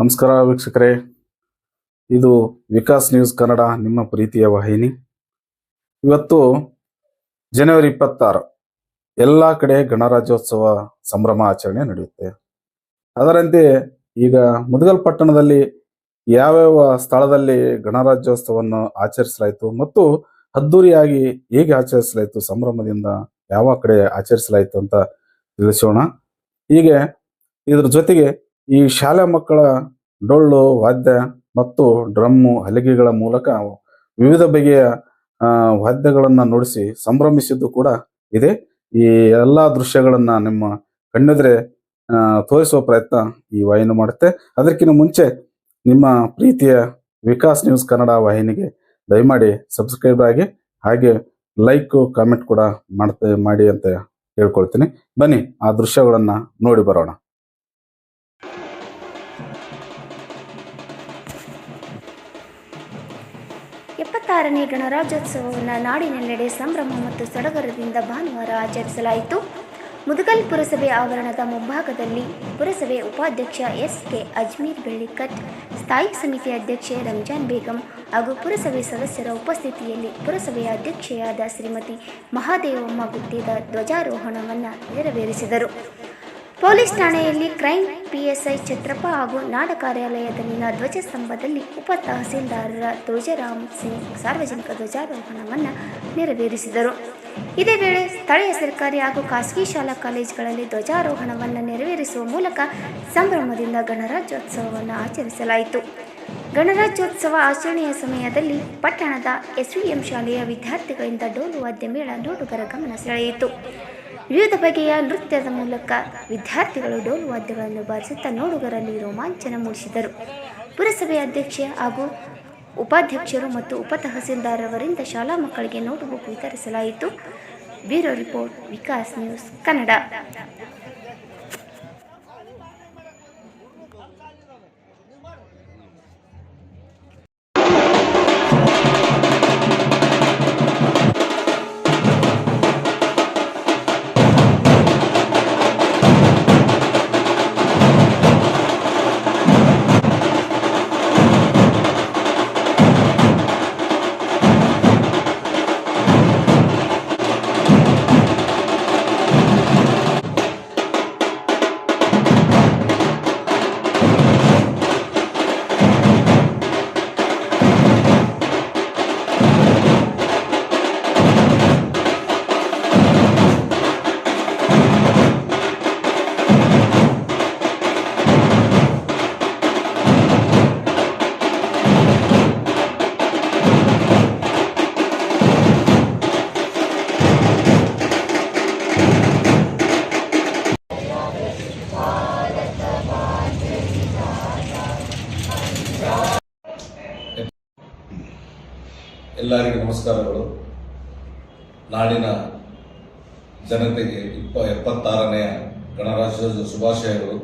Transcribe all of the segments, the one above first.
ನಮಸ್ಕಾರ ವೀಕ್ಷಕರೇ. ಇದು ವಿಕಾಸ್ ನ್ಯೂಸ್ ಕನ್ನಡ, ನಿಮ್ಮ ಪ್ರೀತಿಯ ವಾಹಿನಿ. ಇವತ್ತು ಜನವರಿ ಇಪ್ಪತ್ತಾರು, ಎಲ್ಲ ಕಡೆ ಗಣರಾಜ್ಯೋತ್ಸವ ಸಂಭ್ರಮ ಆಚರಣೆ ನಡೆಯುತ್ತೆ. ಅದರಂತೆ ಈಗ ಮುದಗಲ್ ಪಟ್ಟಣದಲ್ಲಿ ಯಾವ್ಯಾವ ಸ್ಥಳದಲ್ಲಿ ಗಣರಾಜ್ಯೋತ್ಸವವನ್ನು ಆಚರಿಸಲಾಯಿತು ಮತ್ತು ಅದ್ದೂರಿಯಾಗಿ ಹೇಗೆ ಆಚರಿಸಲಾಯಿತು, ಸಂಭ್ರಮದಿಂದ ಯಾವ ಕಡೆ ಆಚರಿಸಲಾಯಿತು ಅಂತ ತಿಳಿಸೋಣ. ಹೀಗೆ ಇದ್ರ ಜೊತೆಗೆ ಈ ಶಾಲಾ ಮಕ್ಕಳ ಡೊಳ್ಳು, ವಾದ್ಯ ಮತ್ತು ಡ್ರಮ್ಮು ಹಲಿಗೆಗಳ ಮೂಲಕ ವಿವಿಧ ಬಗೆಯ ವಾದ್ಯಗಳನ್ನು ನುಡಿಸಿ ಸಂಭ್ರಮಿಸಿದ್ದು ಕೂಡ ಇದೆ. ಈ ಎಲ್ಲಾ ದೃಶ್ಯಗಳನ್ನ ನಿಮ್ಮ ಕಣ್ಣೆದ್ರೆ ತೋರಿಸುವ ಪ್ರಯತ್ನ ಈ ವಾಹಿನಿ ಮಾಡುತ್ತೆ. ಅದಕ್ಕಿಂತ ಮುಂಚೆ ನಿಮ್ಮ ಪ್ರೀತಿಯ ವಿಕಾಸ್ ನ್ಯೂಸ್ ಕನ್ನಡ ವಾಹಿನಿಗೆ ದಯಮಾಡಿ ಸಬ್ಸ್ಕ್ರೈಬ್ ಆಗಿ, ಹಾಗೆ ಲೈಕ್, ಕಾಮೆಂಟ್ ಕೂಡ ಮಾಡ್ತಾ, ಮಾಡಿ ಅಂತ ಹೇಳ್ಕೊಳ್ತೀನಿ. ಬನ್ನಿ, ಆ ದೃಶ್ಯಗಳನ್ನ ನೋಡಿ ಬರೋಣ. ಎಪ್ಪತ್ತಾರನೇ ಗಣರಾಜ್ಯೋತ್ಸವವನ್ನು ನಾಡಿನೆಲ್ಲೆಡೆ ಸಂಭ್ರಮ ಮತ್ತು ಸಡಗರದಿಂದ ಭಾನುವಾರ ಆಚರಿಸಲಾಯಿತು. ಮುದಗಲ್ ಪುರಸಭೆ ಆವರಣದ ಮುಂಭಾಗದಲ್ಲಿ ಪುರಸಭೆ ಉಪಾಧ್ಯಕ್ಷ ಎಸ್ ಕೆ ಅಜ್ಮೀರ್ ಬೆಳ್ಳಿಕಟ್, ಸ್ಥಾಯಿ ಸಮಿತಿ ಅಧ್ಯಕ್ಷೆ ರಂಜಾನ್ ಬೇಗಂ ಹಾಗೂ ಪುರಸಭೆ ಸದಸ್ಯರ ಉಪಸ್ಥಿತಿಯಲ್ಲಿ ಪುರಸಭೆಯ ಅಧ್ಯಕ್ಷೆಯಾದ ಶ್ರೀಮತಿ ಮಹಾದೇವಮ್ಮ ಗುತ್ತಿದ ಧ್ವಜಾರೋಹಣವನ್ನು ನೆರವೇರಿಸಿದರು. ಪೊಲೀಸ್ ಠಾಣೆಯಲ್ಲಿ ಕ್ರೈಂ ಪಿಎಸ್ಐ ಛತ್ರಪ್ಪ ಹಾಗೂ ನಾಡ ಕಾರ್ಯಾಲಯದಲ್ಲಿನ ಧ್ವಜಸ್ತಂಭದಲ್ಲಿ ಉಪ ತಹಸೀಲ್ದಾರರ ಧ್ವಜರಾಮ್ ಸಿಂಗ್ ಸಾರ್ವಜನಿಕ ಧ್ವಜಾರೋಹಣವನ್ನು ನೆರವೇರಿಸಿದರು. ಇದೇ ವೇಳೆ ಸ್ಥಳೀಯ ಸರ್ಕಾರಿ ಹಾಗೂ ಖಾಸಗಿ ಶಾಲಾ ಕಾಲೇಜುಗಳಲ್ಲಿ ಧ್ವಜಾರೋಹಣವನ್ನು ನೆರವೇರಿಸುವ ಮೂಲಕ ಸಂಭ್ರಮದಿಂದ ಗಣರಾಜ್ಯೋತ್ಸವವನ್ನು ಆಚರಿಸಲಾಯಿತು. ಗಣರಾಜ್ಯೋತ್ಸವ ಆಚರಣೆಯ ಸಮಯದಲ್ಲಿ ಪಟ್ಟಣದ ಎಸ್ವಿಎಂ ಶಾಲೆಯ ವಿದ್ಯಾರ್ಥಿಗಳಿಂದ ಡೋಲು ವಾದ್ಯ ಮೇಳ ನೋಡುಗರ ಗಮನ ಸೆಳೆಯಿತು. ವಿವಿಧ ಬಗೆಯ ನೃತ್ಯದ ಮೂಲಕ ವಿದ್ಯಾರ್ಥಿಗಳು ಡೋಲು ವಾದ್ಯಗಳನ್ನು ಬಾರಿಸುತ್ತಾ ನೋಡುಗರಲ್ಲಿ ರೋಮಾಂಚನ ಮೂಡಿಸಿದರು. ಪುರಸಭೆ ಅಧ್ಯಕ್ಷೆ ಹಾಗೂ ಉಪಾಧ್ಯಕ್ಷರು ಮತ್ತು ಉಪ ತಹಸೀಲ್ದಾರರವರಿಂದ ಶಾಲಾ ಮಕ್ಕಳಿಗೆ ನೋಟ್ಬುಕ್ ವಿತರಿಸಲಾಯಿತು. Bureau report, Vikas news, Kannada. ಎಲ್ಲರಿಗೂ ನಮಸ್ಕಾರಗಳು. ನಾಡಿನ ಜನತೆಗೆ ಇಪ್ಪ ಎಪ್ಪತ್ತಾರನೆಯ ಗಣರಾಜ್ಯೋತ್ಸವ ಶುಭಾಶಯಗಳು.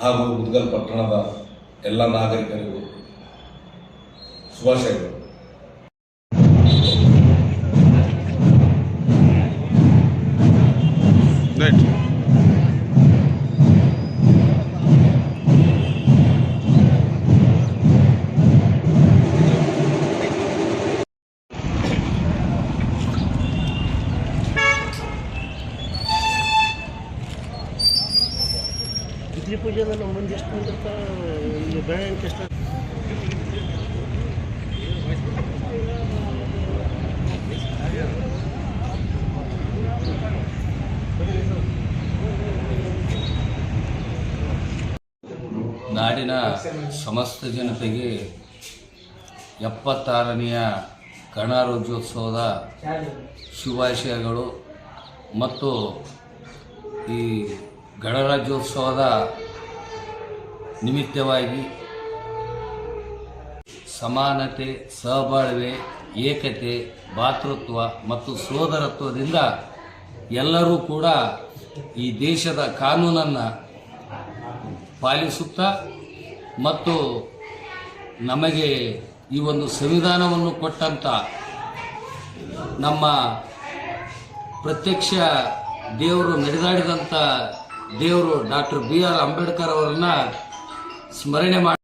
ಹಾಗೂ ಮುದ್ಗಲ್ ಪಟ್ಟಣದ ಎಲ್ಲ ನಾಗರಿಕರಿಗೂ ಶುಭಾಶಯಗಳು. ಬಿದ್ರಿ ಅಂದ್ರೆ ನಮ್ಮ ಮುಂದೆ ಎಷ್ಟು ನಿಂತಿರ್ತಾ ಈ ಬ್ಯಾಂಕ್ ಎಷ್ಟು ನಾಡಿನ ಸಮಸ್ತ ಜನತೆಗೆ ಎಪ್ಪತ್ತಾರನೆಯ ಗಣರಾಜ್ಯೋತ್ಸವದ ಶುಭಾಶಯಗಳು ಮತ್ತು ಈ ಗಣರಾಜ್ಯೋತ್ಸವದ ನಿಮಿತ್ತವಾಗಿ ಸಮಾನತೆ, ಸಹಬಾಳ್ವೆ, ಏಕತೆ, ಭಾತೃತ್ವ ಮತ್ತು ಸೋದರತ್ವದಿಂದ ಎಲ್ಲರೂ ಕೂಡ ಈ ದೇಶದ ಕಾನೂನನ್ನು ಪಾಲಿಸುತ್ತಾ ಮತ್ತು ನಮಗೆ ಈ ಒಂದು ಸಂವಿಧಾನವನ್ನು ಕೊಟ್ಟಂಥ ನಮ್ಮ ಪ್ರತ್ಯಕ್ಷ ದೇವರು ನಡೆದಾಡಿದಂಥ ದೇವರು ಡಾಕ್ಟರ್ ಬಿ ಆರ್ ಅಂಬೇಡ್ಕರ್ ಅವರನ್ನ ಸ್ಮರಣೆ ಮಾಡಿ